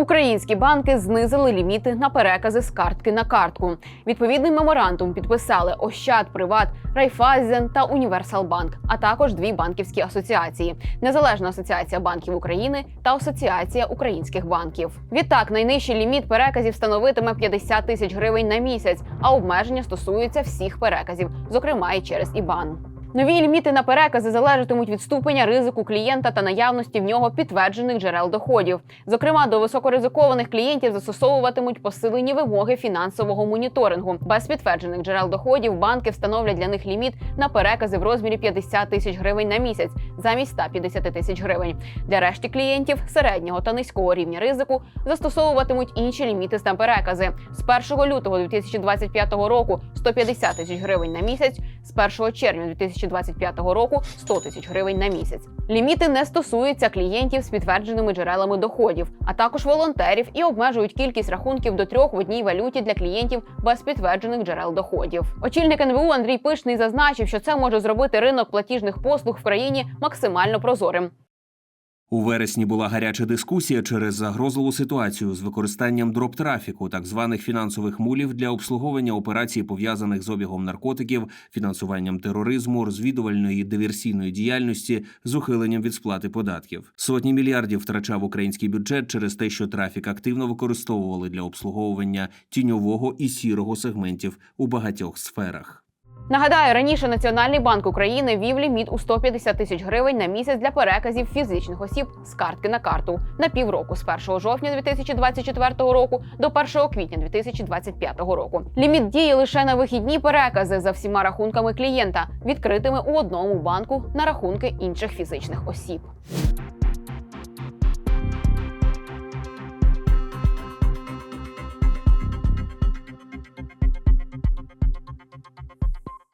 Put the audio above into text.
Українські банки знизили ліміти на перекази з картки на картку. Відповідний меморандум підписали Ощад, Приват, Райфайзен та Універсалбанк, а також дві банківські асоціації: Незалежна асоціація банків України та Асоціація українських банків. Відтак, найнижчий ліміт переказів становитиме 50 тисяч гривень на місяць, а обмеження стосуються всіх переказів, зокрема і через ІБАН. Нові ліміти на перекази залежатимуть від ступеня ризику клієнта та наявності в нього підтверджених джерел доходів. Зокрема, до високоризикованих клієнтів застосовуватимуть посилені вимоги фінансового моніторингу. Без підтверджених джерел доходів банки встановлять для них ліміт на перекази в розмірі 50 тисяч гривень на місяць замість 150 тисяч гривень. Для решті клієнтів середнього та низького рівня ризику застосовуватимуть інші ліміти на перекази з 1 лютого 2025 року 150 тисяч гривень на місяць, з 1 червня 2025 року 100 тисяч гривень на місяць. Ліміти не стосуються клієнтів з підтвердженими джерелами доходів, а також волонтерів і обмежують кількість рахунків до трьох в одній валюті для клієнтів без підтверджених джерел доходів. Очільник НВУ Андрій Пишний зазначив, що це може зробити ринок платіжних послуг в країні максимально прозорим. У вересні була гаряча дискусія через загрозливу ситуацію з використанням дроп-трафіку, так званих фінансових мулів для обслуговування операцій, пов'язаних з обігом наркотиків, фінансуванням тероризму, розвідувальної диверсійної діяльності з ухиленням від сплати податків. Сотні мільярдів втрачав український бюджет через те, що трафік активно використовували для обслуговування тіньового і сірого сегментів у багатьох сферах. Нагадаю, раніше Національний банк України вів ліміт у 150 тисяч гривень на місяць для переказів фізичних осіб з картки на карту на півроку з 1 жовтня 2024 року до 1 квітня 2025 року. Ліміт діє лише на вихідні перекази за всіма рахунками клієнта, відкритими у одному банку на рахунки інших фізичних осіб.